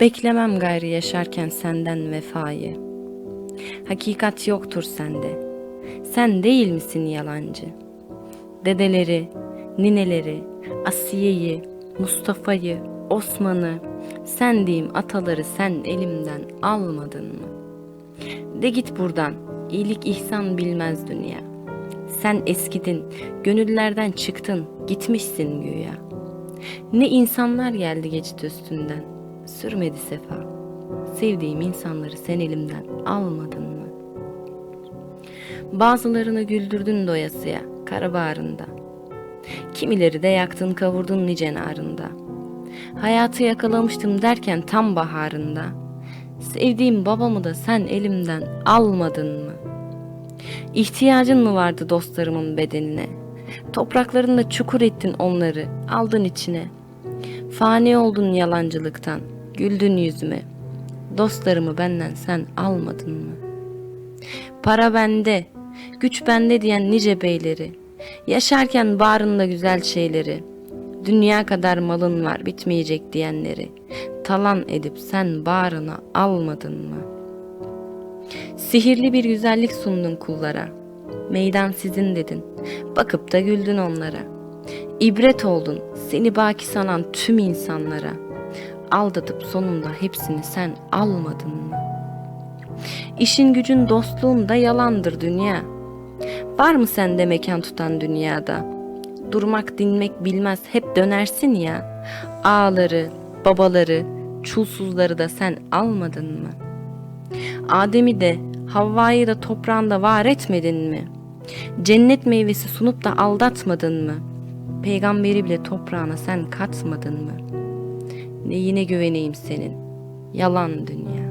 Beklemem gayrı yaşarken senden vefayı. Hakikat yoktur sende. Sen değil misin yalancı? Dedeleri, nineleri, Asiye'yi, Mustafa'yı, Osman'ı, sen diyeyim ataları sen elimden almadın mı? De git buradan, iyilik ihsan bilmez dünya. Sen eskidin, gönüllerden çıktın, gitmişsin güya. Ne insanlar geldi geçti üstünden, sürmedi sefa. Sevdiğim insanları sen elimden almadın mı? Bazılarını güldürdün doyasıya, kara bağrında. Kimileri de yaktın kavurdun nice narında. Hayatı yakalamıştım derken tam baharında. Sevdiğim babamı da sen elimden almadın mı? İhtiyacın mı vardı dostlarımın bedenine? Topraklarında çukur ettin onları, aldın içine. Fani oldun yalancılıktan, güldün yüzüme. Dostlarımı benden sen almadın mı? Para bende, güç bende diyen nice beyleri, yaşarken bağrında güzel şeyleri, dünya kadar malın var bitmeyecek diyenleri, talan edip sen bağrına almadın mı? Sihirli bir güzellik sundun kullara, meydan sizin dedin, bakıp da güldün onlara. İbret oldun seni baki sanan tüm insanlara, aldatıp sonunda hepsini sen almadın mı? İşin gücün dostluğun da yalandır dünya. Var mı sende mekan tutan dünyada? Durmak dinmek bilmez hep dönersin ya. Ağaları, babaları, çulsuzları da sen almadın mı? Adem'i de Havva'yı da toprağında var etmedin mi? Cennet meyvesi sunup da aldatmadın mı? Peygamberi bile toprağına sen katmadın mı? Neyine güveneyim senin? Yalan dünya.